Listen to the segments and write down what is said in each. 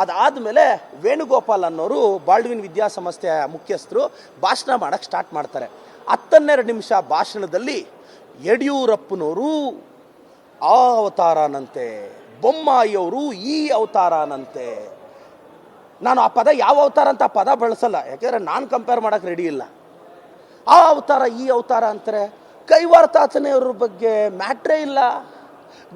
ಅದಾದಮೇಲೆ ವೇಣುಗೋಪಾಲ್ ಅನ್ನೋರು ಬಾಲ್ಡ್ವಿನ್ ವಿದ್ಯಾಸಂಸ್ಥೆಯ ಮುಖ್ಯಸ್ಥರು ಭಾಷಣ ಮಾಡೋಕ್ಕೆ ಸ್ಟಾರ್ಟ್ ಮಾಡ್ತಾರೆ. ಹತ್ತನ್ನೆರಡು ನಿಮಿಷ ಭಾಷಣದಲ್ಲಿ ಯಡಿಯೂರಪ್ಪನವರು ಆ ಅವತಾರನಂತೆ, ಬೊಮ್ಮಾಯಿಯವರು ಈ ಅವತಾರನಂತೆ. ನಾನು ಆ ಪದ ಯಾವ ಅವತಾರ ಅಂತ ಪದ ಬಳಸಲ್ಲ, ಯಾಕೆಂದರೆ ನಾನು ಕಂಪೇರ್ ಮಾಡೋಕ್ಕೆ ರೆಡಿ ಇಲ್ಲ. ಆ ಅವತಾರ, ಈ ಅವತಾರ ಅಂತಾರೆ. ಕೈವಾರ ತಾತನೆಯವ್ರ ಬಗ್ಗೆ ಮ್ಯಾಟ್ರೇ ಇಲ್ಲ.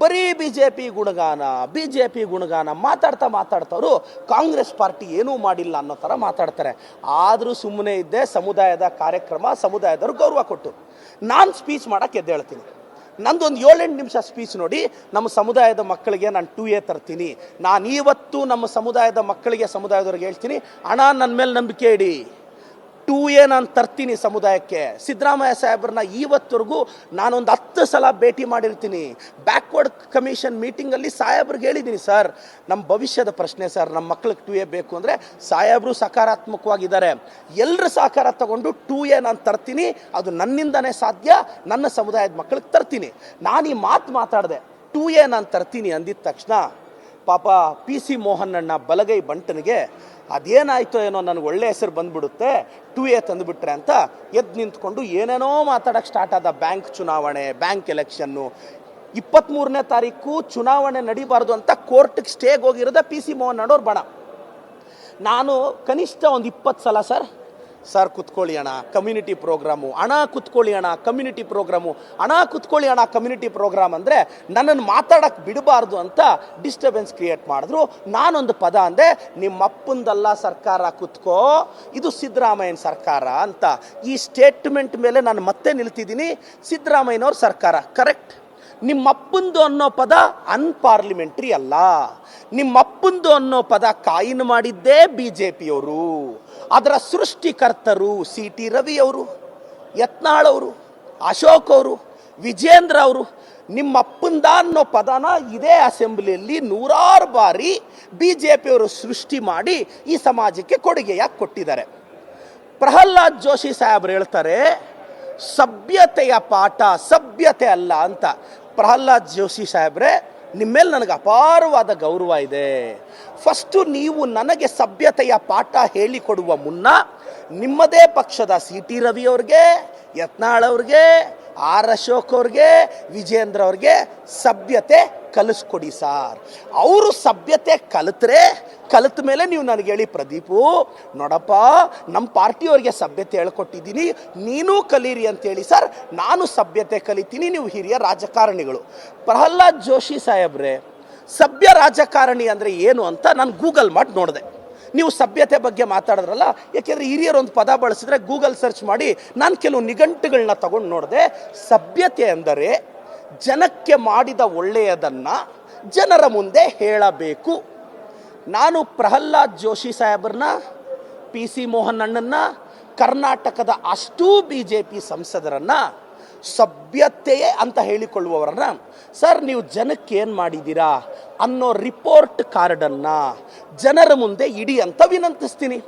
ಬರೀ ಬಿ ಜೆ ಪಿ ಗುಣಗಾನ ಬಿ ಜೆ ಪಿ ಗುಣಗಾನ ಮಾತಾಡ್ತಾ ಮಾತಾಡ್ತವ್ರು ಕಾಂಗ್ರೆಸ್ ಪಾರ್ಟಿ ಏನೂ ಮಾಡಿಲ್ಲ ಅನ್ನೋ ಥರ ಮಾತಾಡ್ತಾರೆ. ಆದರೂ ಸುಮ್ಮನೆ ಇದ್ದೆ ಸಮುದಾಯದ ಕಾರ್ಯಕ್ರಮ, ಸಮುದಾಯದವ್ರು ಗೌರವ ಕೊಟ್ಟು. ನಾನು ಸ್ಪೀಚ್ ಮಾಡೋಕ್ಕೆ ಎದ್ದೇಳ್ತೀನಿ. ನಂದೊಂದು ಏಳೆಂಟು ನಿಮಿಷ ಸ್ಪೀಚ್ ನೋಡಿ, ನಮ್ಮ ಸಮುದಾಯದ ಮಕ್ಕಳಿಗೆ ನಾನು ಟೂ ಎ ತರ್ತೀನಿ. ನಾನು ಇವತ್ತು ನಮ್ಮ ಸಮುದಾಯದ ಮಕ್ಕಳಿಗೆ, ಸಮುದಾಯದವ್ರಿಗೆ ಹೇಳ್ತೀನಿ ಹಣ ನನ್ನ ಮೇಲೆ ನಂಬಿಕೆ ಇಡಿ. ಟೂ ಎ ನಾನು ತರ್ತೀನಿ ಸಮುದಾಯಕ್ಕೆ. ಸಿದ್ದರಾಮಯ್ಯ ಸಾಹೇಬ್ರನ್ನ ಇವತ್ತವರೆಗೂ ನಾನೊಂದು ಹತ್ತು ಸಲ ಭೇಟಿ ಮಾಡಿರ್ತೀನಿ. ಬ್ಯಾಕ್ವರ್ಡ್ ಕಮಿಷನ್ ಮೀಟಿಂಗಲ್ಲಿ ಸಾಹೇಬ್ರಿಗೆ ಹೇಳಿದ್ದೀನಿ ಸರ್ ನಮ್ಮ ಭವಿಷ್ಯದ ಪ್ರಶ್ನೆ, ಸರ್ ನಮ್ಮ ಮಕ್ಳಿಗೆ ಟೂ ಎ ಬೇಕು ಅಂದರೆ ಸಾಹೇಬರು ಸಕಾರಾತ್ಮಕವಾಗಿದ್ದಾರೆ. ಎಲ್ಲರೂ ಸಹಕಾರ ತಗೊಂಡು ಟೂ ಎ ನಾನು ತರ್ತೀನಿ. ಅದು ನನ್ನಿಂದನೇ ಸಾಧ್ಯ. ನನ್ನ ಸಮುದಾಯದ ಮಕ್ಕಳಿಗೆ ತರ್ತೀನಿ. ನಾನು ಈ ಮಾತು ಮಾತಾಡಿದೆ, ಟೂ ಎ ನಾನು ತರ್ತೀನಿ ಅಂದಿದ ತಕ್ಷಣ ಪಾಪ ಪಿ ಸಿ ಮೋಹನಣ್ಣ ಬಲಗೈ ಬಂಟನಿಗೆ ಅದೇನಾಯ್ತೋ ಏನೋ ನನಗೆ ಒಳ್ಳೆ ಹೆಸರು ಬಂದ್ಬಿಡುತ್ತೆ ಟು ಎ ತಂದುಬಿಟ್ರೆ ಅಂತ ಎದ್ದು ನಿಂತ್ಕೊಂಡು ಏನೇನೋ ಮಾತಾಡೋಕ್ಕೆ ಸ್ಟಾರ್ಟ್ ಆದ ಬ್ಯಾಂಕ್ ಚುನಾವಣೆ, ಬ್ಯಾಂಕ್ ಎಲೆಕ್ಷನ್ನು. ಇಪ್ಪತ್ತ್ಮೂರನೇ ತಾರೀಕು ಚುನಾವಣೆ ನಡಿಬಾರ್ದು ಅಂತ ಕೋರ್ಟಿಗೆ ಸ್ಟೇಗೆ ಹೋಗಿರೋದ ಪಿ ಸಿ ಮೋಹನ್ ಅವ್ರ ಬಣ. ನಾನು ಕನಿಷ್ಠ ಒಂದು ಇಪ್ಪತ್ತು ಸಲ ಸರ್ ಸರ್ ಕುತ್ಕೊಳ್ಳಿ ಅಣ್ಣ ಕಮ್ಯುನಿಟಿ ಪ್ರೋಗ್ರಾಮು ಹಣ ಕುತ್ಕೊಳ್ಳಿ ಅಣ್ಣ ಕಮ್ಯುನಿಟಿ ಪ್ರೋಗ್ರಾಮು ಹಣ ಕುತ್ಕೊಳ್ಳಿ ಅಣ್ಣ ಕಮ್ಯುನಿಟಿ ಪ್ರೋಗ್ರಾಮ್ ಅಂದರೆ ನನ್ನನ್ನು ಮಾತಾಡಕ್ಕೆ ಬಿಡಬಾರ್ದು ಅಂತ ಡಿಸ್ಟರ್ಬೆನ್ಸ್ ಕ್ರಿಯೇಟ್ ಮಾಡಿದ್ರು. ನಾನೊಂದು ಪದ ಅಂದೆ, ನಿಮ್ಮ ಅಪ್ಪಂದಲ್ಲ ಸರ್ಕಾರ ಕುತ್ಕೋ, ಇದು ಸಿದ್ದರಾಮಯ್ಯನ ಸರ್ಕಾರ ಅಂತ. ಈ ಸ್ಟೇಟ್ಮೆಂಟ್ ಮೇಲೆ ನಾನು ಮತ್ತೆ ನಿಲ್ತಿದ್ದೀನಿ. ಸಿದ್ದರಾಮಯ್ಯನವ್ರ ಸರ್ಕಾರ ಕರೆಕ್ಟ್ ನಿಮ್ಮಪ್ಪಂದು ಅನ್ನೋ ಪದ ಅನ್ಪಾರ್ಲಿಮೆಂಟ್ರಿ ಅಲ್ಲ. ನಿಮ್ಮಪ್ಪಂದು ಅನ್ನೋ ಪದ ಕಾಯಿನ್ ಮಾಡಿದ್ದೇ ಬಿ ಜೆ ಪಿಯವರು ಅದರ ಸೃಷ್ಟಿಕರ್ತರು ಸಿ ಟಿ ರವಿ ಅವರು, ಯತ್ನಾಳ್ ಅವರು, ಅಶೋಕ್ ಅವರು, ವಿಜೇಂದ್ರ ಅವರು, ನಿಮ್ಮಪ್ಪಂದ ಅನ್ನೋ ಪದನ ಇದೇ ಅಸೆಂಬ್ಲಿಯಲ್ಲಿ ನೂರಾರು ಬಾರಿ ಬಿ ಜೆ ಪಿಯವರು ಸೃಷ್ಟಿ ಮಾಡಿ ಈ ಸಮಾಜಕ್ಕೆ ಕೊಡುಗೆಯಾಗಿ ಕೊಟ್ಟಿದ್ದಾರೆ. ಪ್ರಹ್ಲಾದ್ ಜೋಶಿ ಸಾಹೇಬ್ರು ಹೇಳ್ತಾರೆ, ಸಭ್ಯತೆಯ ಪಾಠ ಸಭ್ಯತೆ ಅಲ್ಲ ಅಂತ. ಪ್ರಹ್ಲಾದ್ ಜೋಶಿ ಸಾಹೇಬ್ರೆ ನಿಮ್ಮ ಮೇಲೆ ನನಗೆ ಅಪಾರವಾದ ಗೌರವ ಇದೆ. ಫಸ್ಟು ನೀವು ನನಗೆ ಸಭ್ಯತೆಯ ಪಾಠ ಹೇಳಿಕೊಡುವ ಮುನ್ನ ನಿಮ್ಮದೇ ಪಕ್ಷದ ಸಿ ಟಿ ರವಿ ಅವ್ರಿಗೆ, ಯತ್ನಾಳ್ ಅವ್ರಿಗೆ ಆರ್ ಅಶೋಕ್ ಅವ್ರಿಗೆ ವಿಜೇಂದ್ರ ಅವ್ರಿಗೆ ಸಭ್ಯತೆ ಕಲಿಸ್ಕೊಡಿ ಸಾರ್. ಅವರು ಸಭ್ಯತೆ ಕಲಿತ್ರೆ, ಕಲಿತ ಮೇಲೆ ನೀವು ನನಗೆ ಹೇಳಿ ಪ್ರದೀಪು, ನೋಡಪ್ಪ ನಮ್ಮ ಪಾರ್ಟಿಯವ್ರಿಗೆ ಸಭ್ಯತೆ ಹೇಳ್ಕೊಟ್ಟಿದ್ದೀನಿ, ನೀನು ಕಲೀರಿ ಅಂತೇಳಿ ಸರ್, ನಾನು ಸಭ್ಯತೆ ಕಲಿತೀನಿ, ನೀವು ಹಿರಿಯ ರಾಜಕಾರಣಿಗಳು. ಪ್ರಹ್ಲಾದ್ ಜೋಶಿ ಸಾಹೇಬ್ರೆ, ಸಭ್ಯ ರಾಜಕಾರಣಿ ಅಂದರೆ ಏನು ಅಂತ ನಾನು ಗೂಗಲ್ ಮಾಡಿ ನೋಡಿದೆ ನೀವು ಸಭ್ಯತೆ ಬಗ್ಗೆ ಮಾತಾಡಿದ್ರಲ್ಲ? ಯಾಕೆಂದರೆ ಹಿರಿಯರು ಒಂದು ಪದ ಬಳಸಿದ್ರೆ ಗೂಗಲ್ ಸರ್ಚ್ ಮಾಡಿ ನಾನು ಕೆಲವು ನಿಘಂಟುಗಳನ್ನ ತಗೊಂಡು ನೋಡಿದೆ. ಸಭ್ಯತೆ ಅಂದರೆ ಜನಕ್ಕೆ ಮಾಡಿದ ಒಳ್ಳೆಯದನ್ನು ಜನರ ಮುಂದೆ ಹೇಳಬೇಕು. ನಾನು ಪ್ರಹ್ಲಾದ್ ಜೋಶಿ ಸಾಹೇಬ್ರನ್ನ ಪಿ ಸಿ ಮೋಹನ್ ಅಣ್ಣನ್ನ, ಕರ್ನಾಟಕದ ಅಷ್ಟೂ ಬಿ ಜೆ ಪಿ ಸಂಸದರನ್ನು ಸಭ್ಯತೆಯೇ ಅಂತ ಹೇಳಿಕೊಳ್ಳುವವರನ್ನ. ಸರ್, ನೀವು ಜನಕ್ಕೆ ಏನು ಮಾಡಿದ್ದೀರಾ? ಅನ್ನೋ ರಿಪೋರ್ಟ್ ಕಾರ್ಡನ್ನು ಜನರ ಮುಂದೆ ಇಡಿ ಅಂತ ವಿನಂತಿಸ್ತೀನಿ.